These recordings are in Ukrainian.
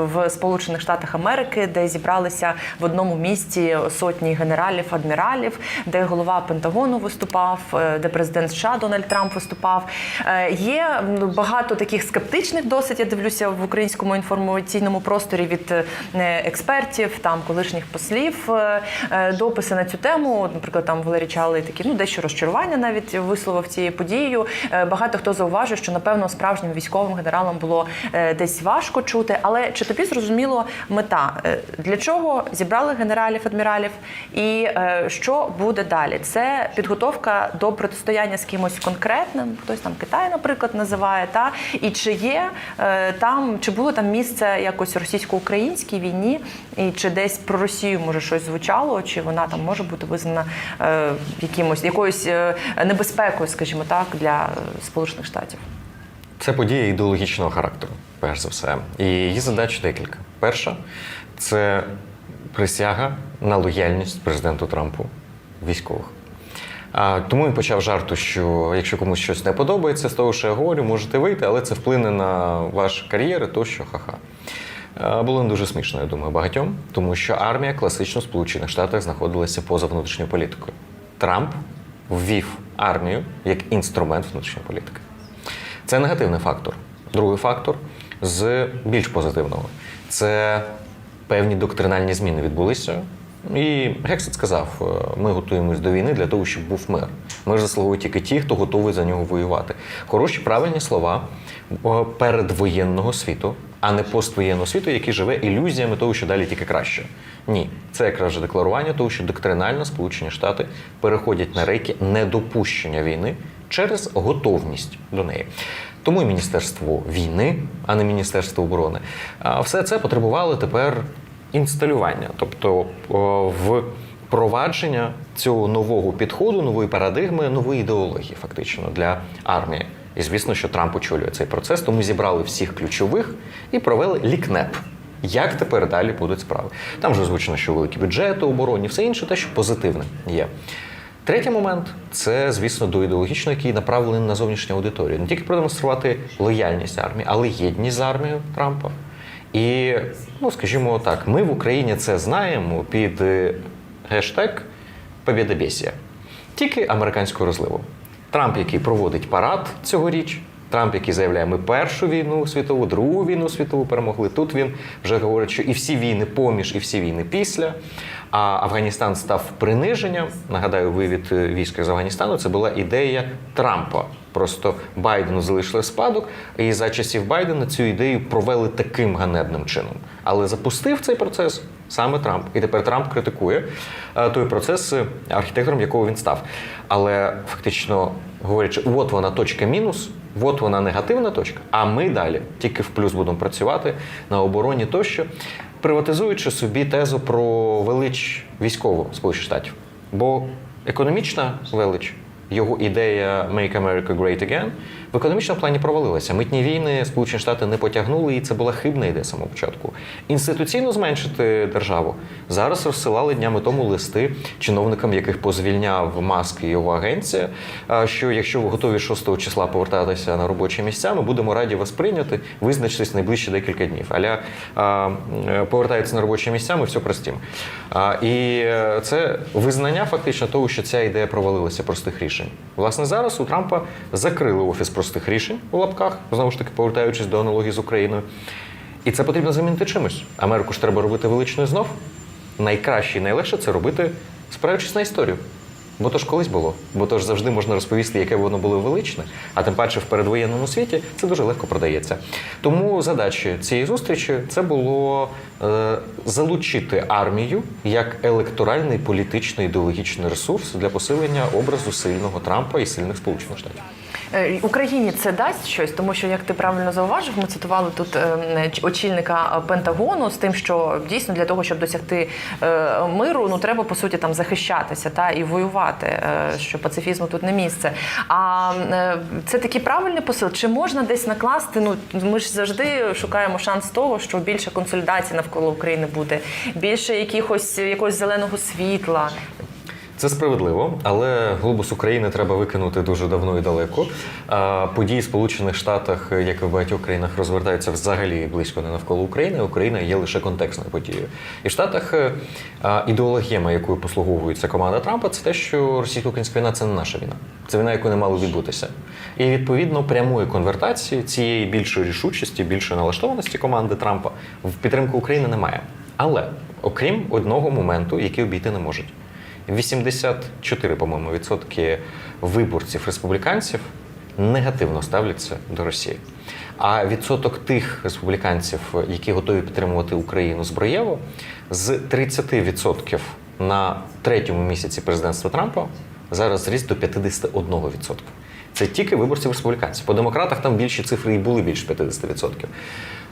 в Сполучених Штатах Америки, де зібралися в одному місті сотні генералів, адміралів, де голова Пентагону виступав, е, де президент США Дональд Трамп виступав. Е, Є багато таких скептичних досить. Я дивлюся в українському інформаційному просторі від е, експертів, там колишніх послів, дописи на цю тему. Наприклад, там Валерій Чалий такі, ну дещо розчарування навіть висловив цією подією. Багато хто зауважує, що напевно справжнім військовим генералам було десь важко чути. Але чи тобі зрозуміло мета? Е, Для чого зібрали генералів, адміралів, і е, що буде далі? Це підготовка до протистояння з кимось конкретним, хтось там Китай, наприклад, називає, та і чи є е, там, чи було там місце якось російсько-українській війні, і чи десь про Росію може щось звучало, чи вона там може бути визнана якимось якоюсь небезпекою, скажімо так, для Сполучених Штатів? Це подія ідеологічного характеру, перш за все. І її задач декілька. Перша це присяга на лояльність президенту Трампу військових. А, тому він почав жарту, що якщо комусь щось не подобається, з того, що я говорю, можете вийти, але це вплине на ваші кар'єри, тощо ха-ха. Було не дуже смішно, я думаю, багатьом, тому що армія класично в Сполучених Штатах знаходилася поза внутрішньою політикою. Трамп ввів армію як інструмент внутрішньої політики. Це негативний фактор. Другий фактор з більш позитивного це певні доктринальні зміни відбулися. І Гексет сказав: е, ми готуємось до війни для того, щоб був мир. Ми ж заслуговують тільки ті, хто готовий за нього воювати. Хороші правильні слова е, передвоєнного світу, а не поствоєнного світу, який живе ілюзіями того, що далі тільки краще. Ні, це якраз же декларування того, що доктринально Сполучені Штати переходять на рейки недопущення війни через готовність до неї. Тому і Міністерство війни, а не Міністерство оборони, все це потребувало тепер інсталювання, тобто о, впровадження цього нового підходу, нової парадигми, нової ідеології, фактично для армії. І звісно, що Трамп очолює цей процес, тому зібрали всіх ключових і провели лікнеп. Як тепер далі будуть справи? Там вже озвучено, що великі бюджети, оборонні, все інше, те, що позитивне є. Третій момент це, звісно, до ідеологічного, який направлений на зовнішню аудиторію. Не тільки продемонструвати лояльність армії, але єдність з армією Трампа. І, ну, скажімо так, ми в Україні це знаємо під е, гештег «Побєдобєсія». Тільки американського розливу. Трамп, який проводить парад цьогоріч, Трамп, який заявляє, ми першу війну світову, другу війну світову перемогли. Тут він вже говорить, що і всі війни поміж, і всі війни після. А Афганістан став приниженням. Нагадаю, вивід е, військ з Афганістану це була ідея Трампа. Просто Байдену залишили спадок, і за часів Байдена цю ідею провели таким ганебним чином. Але запустив цей процес саме Трамп. І тепер Трамп критикує е, той процес, архітектором якого він став. Але фактично говорячи, от вона точка мінус, от вона негативна точка. А ми далі тільки в плюс будемо працювати на обороні тощо, приватизуючи собі тезу про велич військову Сполучених Штатів. Бо економічна велич. Його ідея «Make America Great Again» в економічному плані провалилася. Митні війни Сполучені Штати не потягнули, і це була хибна ідея самого початку. Інституційно зменшити державу зараз розсилали днями тому листи чиновникам, яких позвільняв Маск і його агенція. Що якщо ви готові 6 числа повертатися на робочі місця, ми будемо раді вас прийняти, визначитись найближчі декілька днів. Аля а, повертаються на робочі місця, ми все простимо. А, І е, це визнання фактично того, що ця ідея провалилася простих рішень. Власне, зараз у Трампа закрили офіс простих рішень у лапках, знову ж таки повертаючись до аналогії з Україною. І це потрібно замінити чимось. Америку ж треба робити величною знов. Найкраще і найлегше це робити, спираючись на історію. Бо то ж колись було, бо то ж завжди можна розповісти, яке воно було величне, а тим паче в передвоєнному світі це дуже легко продається. Тому задачі цієї зустрічі це було е, залучити армію як електоральний політичний ідеологічний ресурс для посилення образу сильного Трампа і сильних Сполучених Штатів. Е, Україні це дасть щось, тому що як ти правильно зауважив, ми цитували тут е, очільника Пентагону з тим, що дійсно для того, щоб досягти е, миру, ну треба по суті там захищатися та і воювати, е, що пацифізму тут не місце. А е, це такий правильний посил. Чи можна десь накласти? Ну ми ж завжди шукаємо шанс того, що більше консолідації навколо України буде, більше якихось якогось зеленого світла. Це справедливо, але глобус України треба викинути дуже давно і далеко. Події в Сполучених Штатах, як і в багатьох країнах, розвертаються взагалі близько не навколо України. Україна є лише контекстною подією. І в Штатах е, ідеологема, якою послуговується команда Трампа, це те, що російсько-українська війна це не наша війна. Це війна, яку не мало відбутися. І відповідно прямої конвертації цієї більшої рішучості, більшої налаштованості команди Трампа в підтримку України немає. Але окрім одного моменту, який обійти не можуть. 84, по-моєму, відсотки виборців республіканців негативно ставляться до Росії. А відсоток тих республіканців, які готові підтримувати Україну зброєво, з 30% на третьому місяці президентства Трампа зараз зріс до 51%. Це тільки виборців республіканців. По демократах там більші цифри і були більше 50%.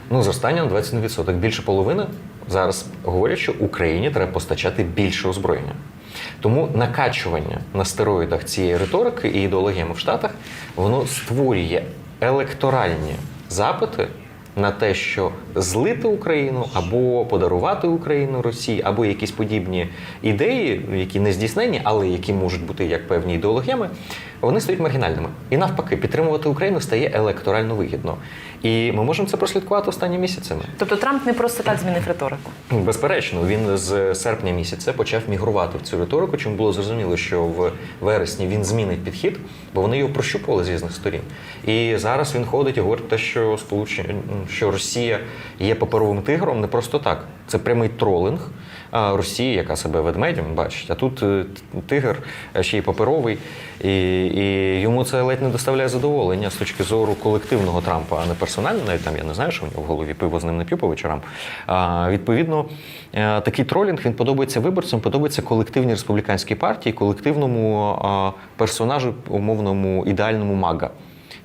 Ну, зростання на 21%. Більше половини зараз говорять, що Україні треба постачати більше озброєння. Тому накачування на стероїдах цієї риторики і ідеологіями в Штатах воно створює електоральні запити на те, що злити Україну або подарувати Україну Росії, або якісь подібні ідеї, які не здійснені, але які можуть бути як певні ідеологіями, вони стають маргінальними. І навпаки, підтримувати Україну стає електорально вигідно. І ми можемо це прослідкувати останніми місяцями. Тобто Трамп не просто так змінив риторику. Ну, Безперечно, він з серпня місяця почав мігрувати в цю риторику. Чому було зрозуміло, що в вересні він змінить підхід, бо вони його прощупували з різних сторін. І зараз він ходить і говорить те, що сполучені що Росія є паперовим тигром не просто так. Це прямий тролинг Росії, яка себе ведмедем бачить. А тут е, тигр е, ще й паперовий, і, і йому це ледь не доставляє задоволення з точки зору колективного Трампа, а не персонально. Навіть там я не знаю, що в нього в голові пиво з ним не п'ю по вечорам. А, відповідно, е, такий тролінг він подобається виборцям, подобається колективній республіканській партії, колективному персонажу, умовному ідеальному мага.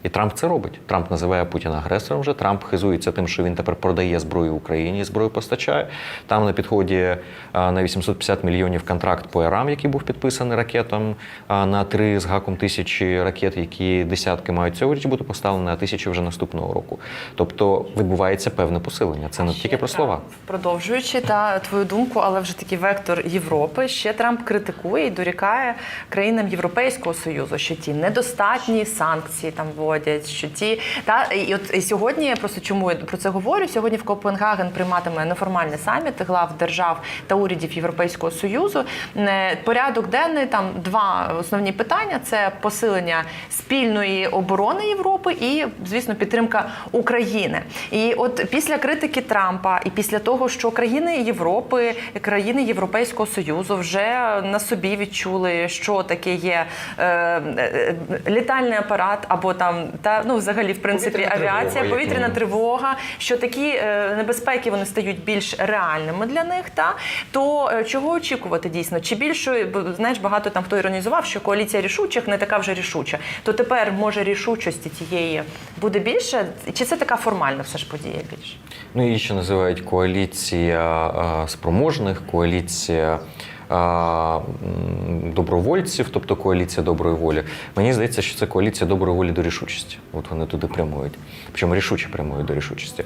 І Трамп це робить. Трамп називає Путіна агресором. Вже Трамп хизується тим, що він тепер продає зброю Україні, зброю постачає. Там на підході а, на 850 мільйонів контракт по ЕРАМ, який був підписаний ракетам а, на три з гаком тисячі ракет, які десятки мають цьогоріч бути поставлені, а тисячі вже наступного року. Тобто відбувається певне посилення. Це не тільки про слова. Продовжуючи та твою думку, але вже такий вектор Європи. Ще Трамп критикує і дорікає країнам Європейського союзу, що ті недостатні санкції там вводять, що ті та і от сьогодні я просто чому я про це говорю? Сьогодні в Копенгаген прийматиме неформальний саміт глав держав та урядів Європейського союзу. Е, Порядок денний там два основні питання: це посилення спільної оборони Європи і, звісно, підтримка України. І от після критики Трампа, і після того, що країни Європи, країни Європейського союзу вже на собі відчули, що таке є е, е, літальний апарат, або там та ну взагалі, в принципі, Повітряна авіація, тривога, повітряна мінімум. тривога, що такі е, небезпеки вони стають більш реальними для них. Та то е, чого очікувати дійсно? Чи більше бо, знаєш, багато там хто іронізував, що коаліція рішучих не така вже рішуча. То тепер може рішучості тієї буде більше, чи це така формальна все ж подія більше? Ну, її ще називають коаліція а, спроможних, коаліція добровольців, тобто коаліція доброї волі. Мені здається, що це коаліція доброї волі до рішучості. От вони туди прямують. Причому рішуче прямують до рішучості.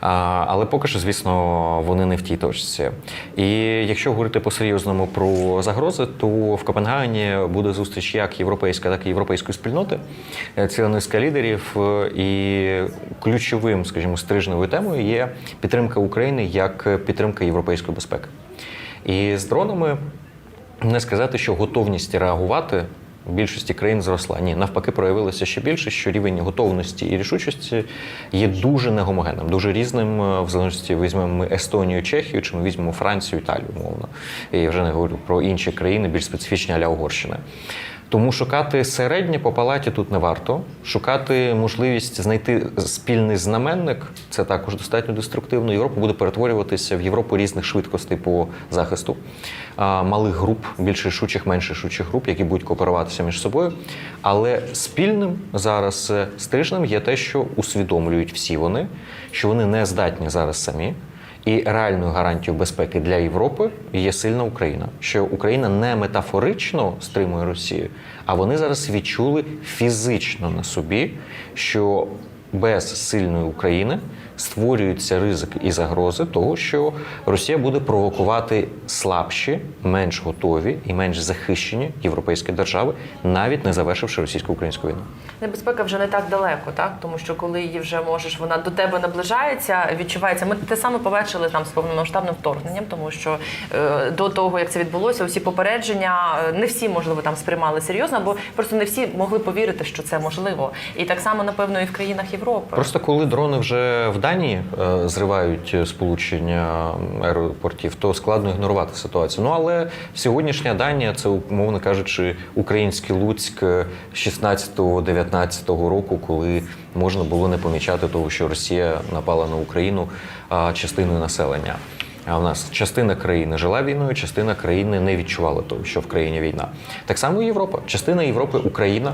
Але поки що, звісно, вони не в тій точці. І якщо говорити по-серйозному про загрози, то в Копенгагені буде зустріч як європейська, так і європейської спільноти. Е, Ціла низка лідерів. І ключовим, скажімо, стрижневою темою є підтримка України як підтримка європейської безпеки. І з дронами не сказати, що готовність реагувати в більшості країн зросла. Ні, навпаки, проявилося ще більше, що рівень готовності і рішучості є дуже негомогенним, дуже різним. е, В залежності візьмемо ми Естонію, Чехію, чи ми візьмемо Францію, Італію, умовно. І я вже не говорю про інші країни, більш специфічні аля Угорщини. Тому шукати середнє по палаті тут не варто. Шукати можливість знайти спільний знаменник це також достатньо деструктивно. Європа буде перетворюватися в Європу різних швидкостей по захисту, малих груп, більш рішучих, менш рішучих груп, які будуть кооперуватися між собою. Але спільним зараз стрижним є те, що усвідомлюють всі вони, що вони не здатні зараз самі. І реальною гарантією безпеки для Європи є сильна Україна. Що Україна не метафорично стримує Росію, а вони зараз відчули фізично на собі, що без сильної України створюються ризики і загрози того, що Росія буде провокувати слабші, менш готові і менш захищені європейські держави, навіть не завершивши російсько-українську війну. Небезпека вже не так далеко, так тому що коли її вже можеш, вона до тебе наближається, відчувається. Ми те саме побачили там з повномасштабним вторгненням, тому що е, до того як це відбулося, усі попередження е, не всі можливо там сприймали серйозно, бо просто не всі могли повірити, що це можливо. І так само напевно і в країнах Європи. Просто коли дрони вже в Данії е, зривають сполучення аеропортів, то складно ігнорувати ситуацію. Ну але сьогоднішня Данія це, умовно кажучи, український Луцьк 16-19 року, коли можна було не помічати того, що Росія напала на Україну частиною населення. А в нас частина країни жила війною, частина країни не відчувала того, що в країні війна. Так само і Європа. Частина Європи, Україна,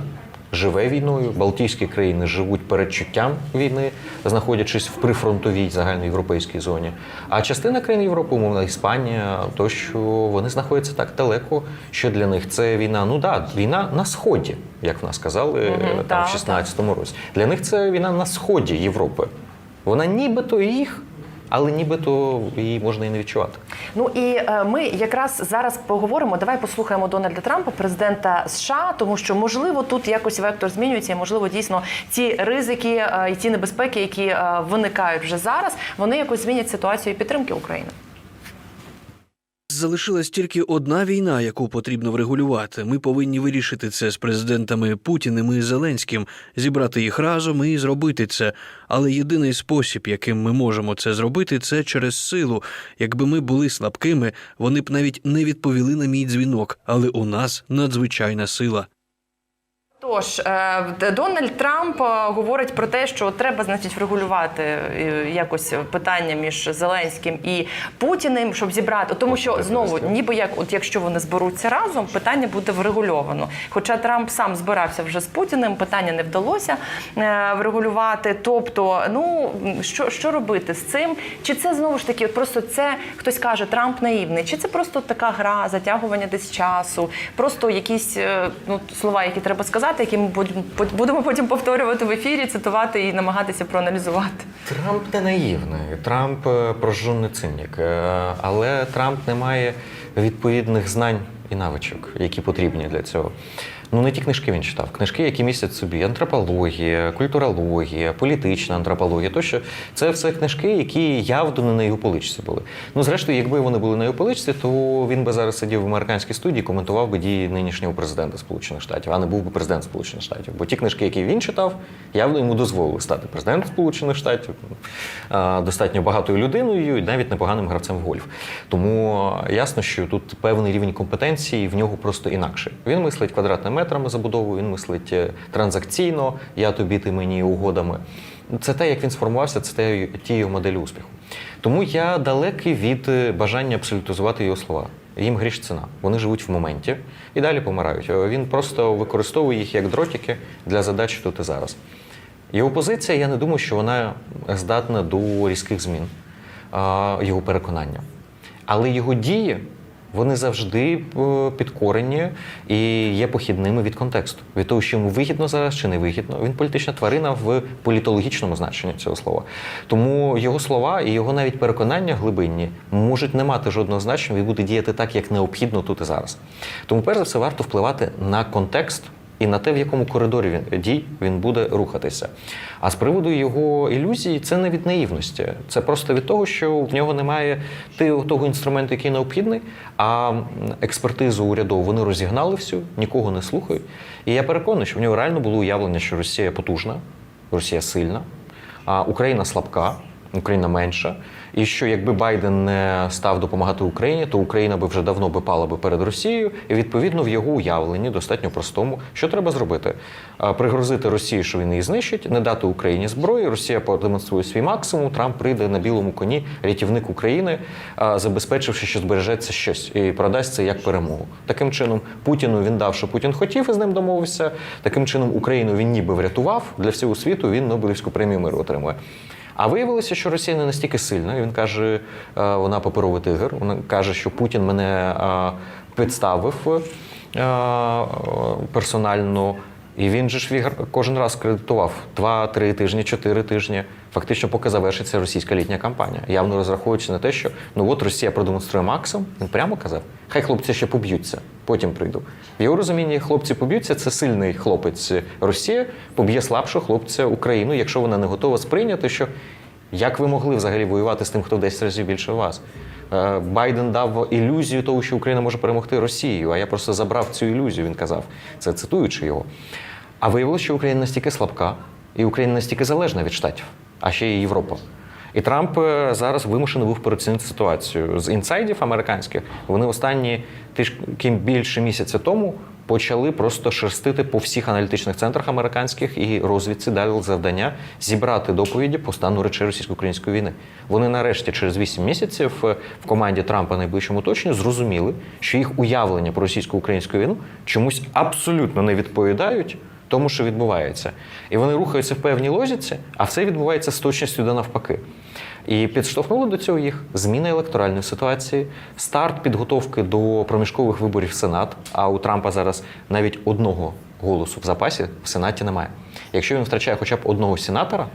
живе війною. Балтійські країни живуть передчуттям війни, знаходячись в прифронтовій загальноєвропейській зоні. А частина країн Європи, умовно, Іспанія, то що вони знаходяться так далеко, що для них це війна. Ну да, війна на сході, як в нас казали Мгм, там так, в 16-му році. Для них це війна на сході Європи. Вона нібито їх, але нібито її можна і не відчувати. Ну і е, ми якраз зараз поговоримо. Давай послухаємо Дональда Трампа, президента США, тому що можливо тут якось вектор змінюється, можливо дійсно ці ризики е, і ті небезпеки, які е, виникають вже зараз, вони якось змінять ситуацію підтримки України. Залишилась тільки одна війна, яку потрібно врегулювати. Ми повинні вирішити це з президентами Путіним і Зеленським, зібрати їх разом і зробити це. Але єдиний спосіб, яким ми можемо це зробити, це через силу. Якби ми були слабкими, вони б навіть не відповіли на мій дзвінок. Але у нас надзвичайна сила. Тож е, Дональд Трамп е, говорить про те, що треба значить врегулювати е, якось питання між Зеленським і Путіним, щоб зібрати, тому що знову, ніби як, от якщо вони зберуться разом, питання буде врегульовано. Хоча Трамп сам збирався вже з Путіним, питання не вдалося врегулювати. Тобто, ну що, що робити з цим? Чи це знову ж таки, просто це хтось каже, Трамп наївний, чи це просто така гра, затягування десь часу, просто якісь ну, слова, які треба сказати, які ми будемо потім повторювати в ефірі, цитувати і намагатися проаналізувати. Трамп не наївний, Трамп е, прожжений цинік, Е, але Трамп не має відповідних знань і навичок, які потрібні для цього. Ну, не ті книжки він читав. Книжки, які містять собі антропологія, культурологія, політична антропологія, тощо це все книжки, які явно не на його поличці були. Ну, зрештою, якби вони були на його поличці, то він би зараз сидів в американській студії, коментував би дії нинішнього президента Сполучених Штатів, а не був би президент Сполучених Штатів. Бо ті книжки, які він читав, явно йому дозволили стати президентом Сполучених Штатів, достатньо багатою людиною і навіть непоганим гравцем в гольф. Тому ясно, що тут певний рівень компетенції в нього просто інакший. Він мислить квадратними метрами забудову, він мислить е, транзакційно, я тобі, ти мені угодами. Це те, як він сформувався, це те, ті його моделі успіху. Тому я далекий від е, бажання абсолютизувати його слова. Їм гріш ціна. Вони живуть в моменті і далі помирають. Е, Він просто використовує їх як дротики для задач тут і зараз. Його позиція, я не думаю, що вона здатна до різких змін, його переконання. Але його дії вони завжди е, підкорені і є похідними від контексту, від того, що йому вигідно зараз чи не вигідно. Він політична тварина в політологічному значенні цього слова. Тому його слова і його навіть переконання глибинні можуть не мати жодного значення. Він буде діяти так, як необхідно тут і зараз. Тому, перш за все, варто впливати на контекст і на те, в якому коридорі він дій він буде рухатися. А з приводу його ілюзій, це не від наївності, це просто від того, що в нього немає того інструменту, який необхідний, а експертизу урядову вони розігнали всю, нікого не слухають. І я переконаний, що в нього реально було уявлення, що Росія потужна, Росія сильна, а Україна слабка. Україна менша, і що якби Байден не став допомагати Україні, то Україна би вже давно би пала би перед Росією, і відповідно в його уявленні достатньо простому, що треба зробити: пригрозити Росії, що він її знищить, не дати Україні зброї. Росія продемонструє свій максимум. Трамп прийде на білому коні, рятівник України, забезпечивши, що збережеться щось і продасть це як перемогу. Таким чином, Путіну він дав, що Путін хотів і з ним домовився. Таким чином, Україну він ніби врятував для всього світу. Він Нобелівську премію миру отримує. А виявилося, що Росія не настільки сильна. Він каже, е, вона паперовий тигр. Вона каже, що Путін мене е, підставив е, персонально. І він же ж кожен раз кредитував 2-3 тижні, 4 тижні, фактично, поки завершиться російська літня кампанія. Явно розраховуючи на те, що ну от Росія продемонструє максимум, він прямо казав, хай хлопці ще поб'ються, потім прийду. В його розумінні хлопці поб'ються, це сильний хлопець Росія, поб'є слабшого хлопця Україну, якщо вона не готова сприйняти, що як ви могли взагалі воювати з тим, хто в 10 разів більше вас? Е, Байден дав ілюзію того, що Україна може перемогти Росію, а я просто забрав цю ілюзію, він казав, це цитуючи його. А виявилося, що Україна настільки слабка, і Україна настільки залежна від штатів, а ще й Європа. І Трамп е, зараз вимушений був переоцінити ситуацію з інсайдів американських. Вони останні трішки більше місяця тому почали просто шерстити по всіх аналітичних центрах американських і розвідці дали завдання зібрати доповіді по стану речей російсько-української війни. Вони нарешті через 8 місяців е, в команді Трампа найближчому оточенню зрозуміли, що їх уявлення про російсько-українську війну чомусь абсолютно не відповідають тому, що відбувається. І вони рухаються в певній логіці, а все відбувається з точністю до навпаки. І підштовхнули до цього їх зміна електоральної ситуації, старт підготовки до проміжкових виборів в Сенат. А у Трампа зараз навіть одного голосу в запасі в Сенаті немає. Якщо він втрачає хоча б одного сенатора,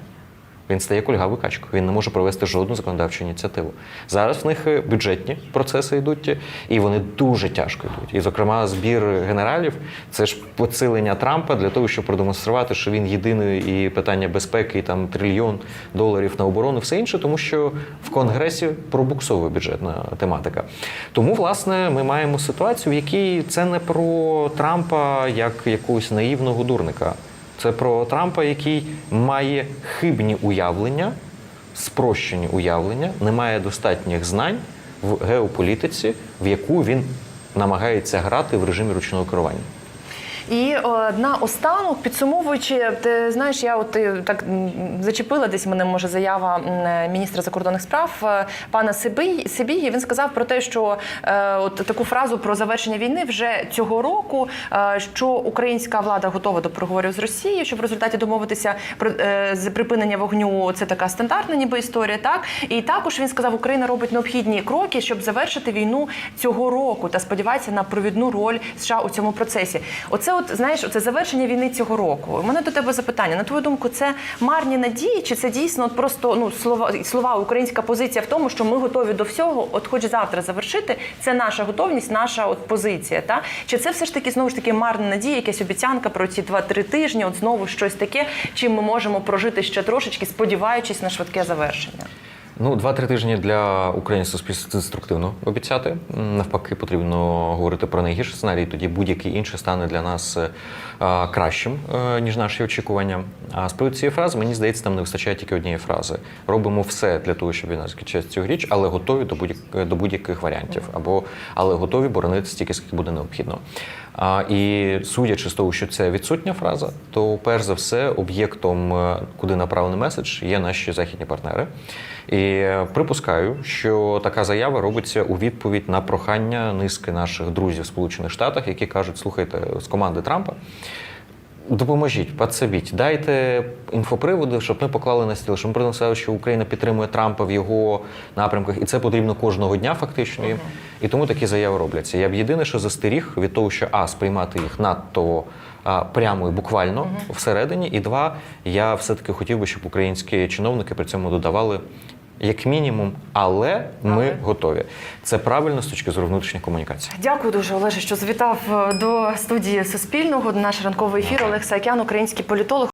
він стає кульгавою качкою. Він не може провести жодну законодавчу ініціативу. Зараз в них е, бюджетні процеси йдуть, е, і вони дуже тяжко йдуть. І, зокрема, збір генералів це ж поцілення Трампа для того, щоб продемонструвати, що він єдиний і питання безпеки, і там трильйон доларів на оборону, все інше, тому що в Конгресі пробуксовує бюджетна тематика. Тому, власне, ми маємо ситуацію, в якій це не про Трампа як якогось наївного дурника. Це про Трампа, який має хибні уявлення, спрощені уявлення, не має достатніх знань в геополітиці, в яку він намагається грати в режимі ручного керування. І на останок, підсумовуючи, ти знаєш, я от е, так зачепила десь мене може заява е, міністра закордонних справ е, пана Сибій- Сибігі. Він сказав про те, що от таку фразу про завершення війни вже цього року, що українська влада готова до переговорів з Росією, щоб в результаті домовитися про з припинення вогню. Це така стандартна, ніби історія. Так і також він сказав, Україна робить необхідні кроки, щоб завершити війну цього року та сподівається на провідну роль США у цьому процесі. Оце, от знаєш, це завершення війни цього року. У мене до тебе запитання. На твою думку, це марні надії, чи це дійсно от просто ну слова слова українська позиція в тому, що ми готові до всього, от хоч завтра завершити. Це наша готовність, наша от позиція. Та чи це все ж таки знову ж таки марна надія, якась обіцянка про ці два-три тижні? От знову щось таке, чим ми можемо прожити ще трошечки, сподіваючись на швидке завершення. Ну, два-три тижні для України суспільства це деструктивно обіцяти. Навпаки, потрібно говорити про найгірший сценарій. Тоді будь-який інший стане для нас е, кращим, е, ніж наші очікування. А з приводу цієї фрази, мені здається, там не вистачає тільки однієї фрази. Робимо все для того, щоб війна закінчилася цьогоріч, але готові до будь- до будь-яких варіантів, або але готові боронити стільки, скільки буде необхідно. А, і судячи з того, що це відсутня фраза, то перш за все об'єктом, е, куди направлений меседж, є наші західні партнери. І припускаю, що така заява робиться у відповідь на прохання низки наших друзів в Сполучених Штатах, які кажуть: слухайте, з команди Трампа. Допоможіть, підсобіть, дайте інфоприводи, щоб ми поклали на стіл, щоб ми приносили, що Україна підтримує Трампа в його напрямках, і це потрібно кожного дня, фактично їм. І тому такі заяви робляться. Я б єдине, що застеріг від того, що а сприймати їх надто а, прямо і буквально всередині, і два, я все-таки хотів би, щоб українські чиновники при цьому додавали. Як мінімум, але ми Але. готові. Це правильно з точки зору внутрішньої комунікації. Дякую дуже, Олеже, що завітав е, до студії Суспільного. Наш ранковий ефір Олег Саакян, український політолог.